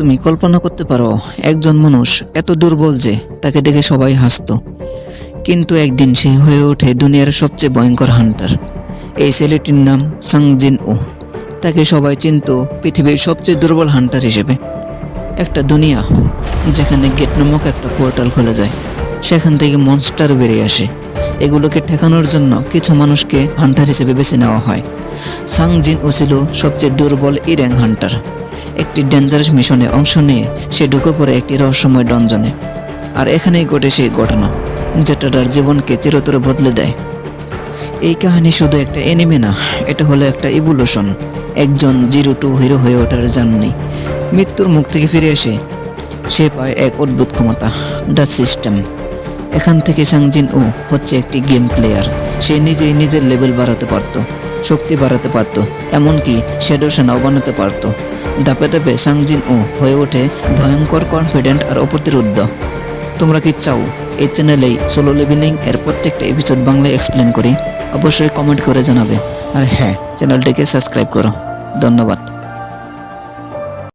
তুমি কল্পনা করতে পারো, একজন মানুষ এত দুর্বল যে তাকে দেখে সবাই হাসতো। কিন্তু একদিন সে হয়ে ওঠে দুনিয়ার সবচেয়ে ভয়ঙ্কর হান্টার। এই ছেলেটির নাম সাংজিন ও তাকে সবাই চিনত পৃথিবীর সবচেয়ে দুর্বল হান্টার হিসেবে। একটা দুনিয়া যেখানে গেট নামক একটা পোর্টাল খুলে যায়। সেখান থেকে মনস্টার বেরিয়ে আসে। এগুলোকে ঠেকানোর জন্য কিছু মানুষকে হান্টার হিসেবে বেছে নেওয়া হয়। সাংজিন ও ছিল সবচেয়ে দুর্বল ইরেং হান্টার। একটি ডেঞ্জারাস মিশনে অংশ নিয়ে সে ঢুকে পড়ে একটি রহস্যময় ডঞ্জনে আর এখানেই ঘটে সেই ঘটনা, যেটা তার জীবনকে চিরতরে বদলে দেয়। এই কাহিনী শুধু একটা এনিমে না, এটা হলো একটা ইভলিউশন একজন জিরো টু হিরো হয়ে ওঠার জার্নি। মৃত্যুর মুখ থেকে ফিরে এসে সে পায় এক অদ্ভুত ক্ষমতা, দ্য সিস্টেম এখান থেকে সাংজিন ও হচ্ছে একটি গেম প্লেয়ার সে নিজেই নিজের লেভেল বাড়াতে পারত, শক্তি বাড়াতে পারত, এমনকি শ্যাডো সেনাও বানাতে পারত। ধাপে ধাপে সাংজিন ও হয়ে ওঠে ভয়ঙ্কর কনফিডেন্ট আর অপ্রতিরোধ। তোমরা কি চাও? এই চ্যানেলেই সোলো লিভিনিং এর প্রত্যেকটা এপিসোড বাংলায় এক্সপ্লেন করি। অবশ্যই কমেন্ট করে জানাবে। আর হ্যাঁ চ্যানেলটিকে সাবস্ক্রাইব করো। ধন্যবাদ।